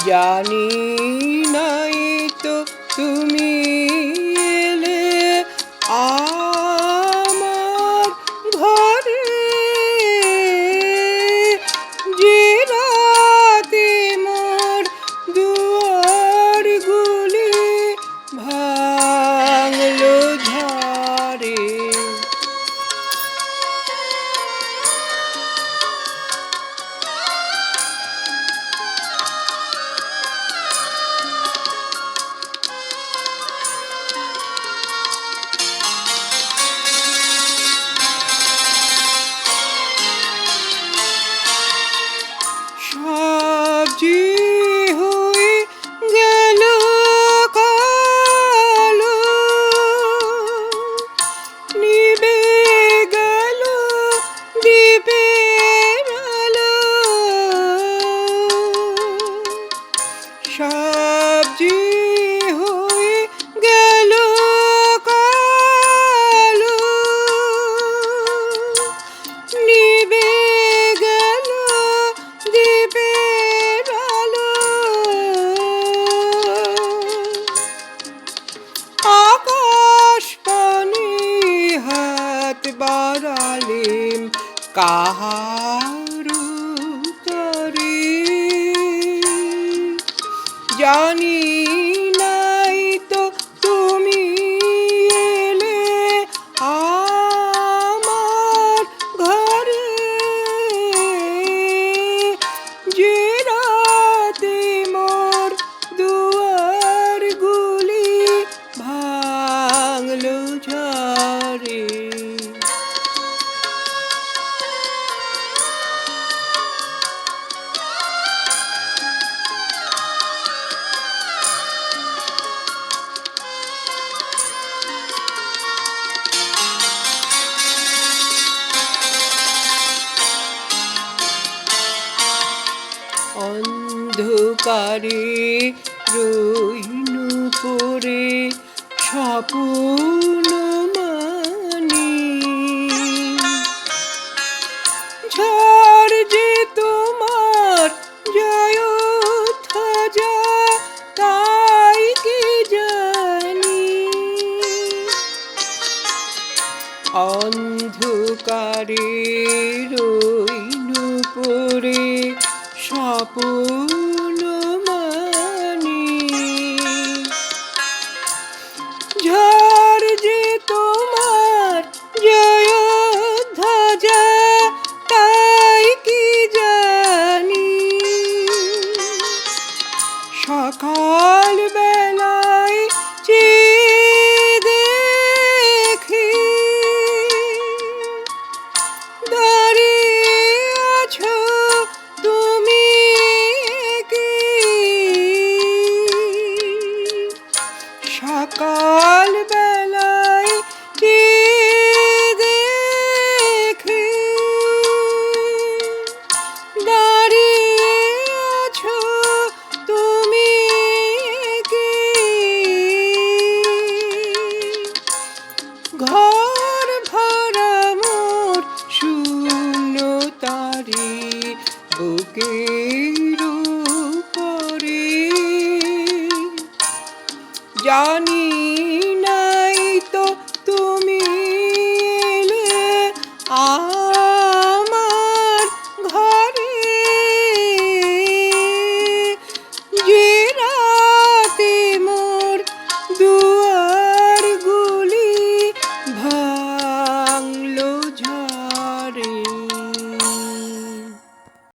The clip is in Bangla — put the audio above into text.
জানি নাই তো সবজি হয়ে গেল কালো। নিবে গেল দ্বীপের আলো আকাশ পানি হাত বাড়ালিম কাহা Down অন্ধকারে রইনু করে স্বপন ঝড় যে তোমার জয় থাজা তাই কি জানি। অন্ধকারে রইনু পরে Schwabus. জানি